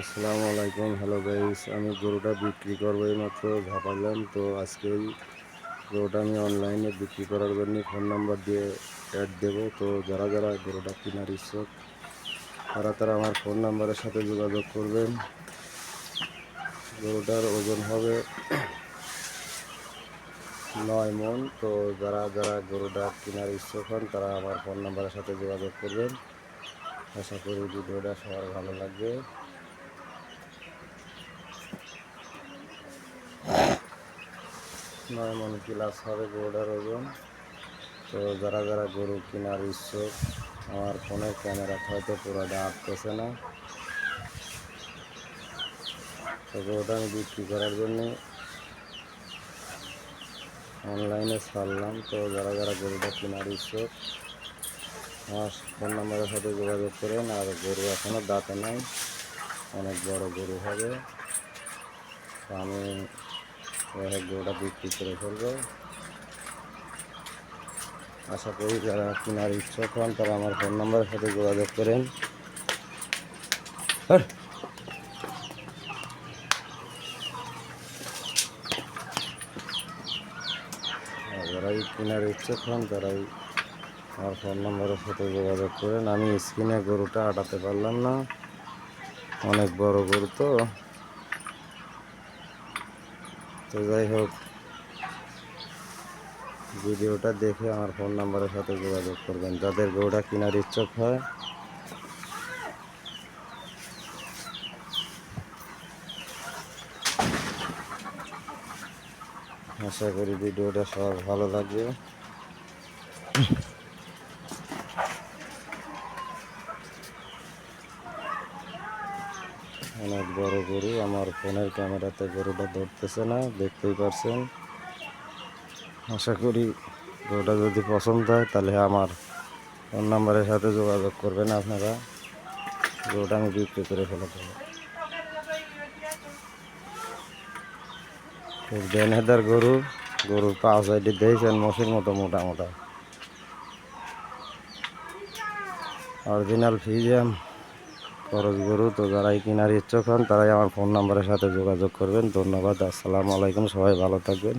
আসসালামু আলাইকুম, hello guys. আমি গরুটা বিক্রি করব এইমাত্র ভাবালাম তো আজকে এই গরুটা আমি অনলাইনে বিক্রি করার জন্য ফোন নাম্বার দিয়ে অ্যাড দেবো। তো যারা যারা গরুটা কেনার ইচ্ছুক, তারা তারা আমার ফোন নাম্বারের সাথে যোগাযোগ করবেন। গরুটার ওজন হবে নয় মন। তো যারা যারা গরুটা কেনার ইচ্ছুক হন, তারা আমার ফোন নাম্বারের সাথে যোগাযোগ করবেন। আশা করি ভিডিওটা সবার ভালো লাগবে। নয় মন ক্লাস হবে গরুটার ওজন? তো যারা যারা গরু কেনার ইচ্ছুক, আমার ফোনের ক্যামেরা হয়তো পুরোটা আটকেছে না। তো গরুটা আমি বিক্রি করার জন্য অনলাইনে ছাড়লাম। তো যারা যারা গরুটা কেনার ইচ্ছুক, আমার ফোন নাম্বারের সাথে যোগাযোগ করেন। আর গরু এখনও দাঁতে নাই, অনেক বড় গরু হবে। আমি এবার গরুটা বিক্রি করে ফেলব। আশা করি যারা কেনার ইচ্ছুক হন তারা আমার ফোন নাম্বারের সাথে যোগাযোগ করেন। যারাই কেনার ইচ্ছুক হন তারাই আমার ফোন নাম্বারের সাথে যোগাযোগ করেন। আমি স্ক্রিনে গরুটা আটাতে পারলাম না। অনেক বড় গরু তো। তো যাই হোক, ভিডিওটা দেখে আমার ফোন নাম্বারের সাথে যোগাযোগ করবেন। যাদের গরুটা কেনার ইচ্ছুক হয়, আশা করি ভিডিওটা সবার ভালো লাগবে। অনেক বড় গরু, আমার ফোনের ক্যামেরাতে গরুটা ধরতেছে না, দেখতেই পারছেন। আশা করি গরুটা যদি পছন্দ হয়, তাহলে আমার ফোন নাম্বারের সাথে যোগাযোগ করবেন আপনারা। গরুটা আমি বিক্রি করে ফেলে দেবো। দেনহেদার গরু, গরুর পা সাইডে দিয়েছেন মশির মতো মোটা মোটা। অরিজিনাল ফিজিয়াম খরচ গরু, তো যারাই কেনার ইচ্ছুক হন, তারাই আমার ফোন নাম্বারের সাথে যোগাযোগ করবেন। ধন্যবাদ, আসসালামু আলাইকুম, সবাই ভালো থাকবেন।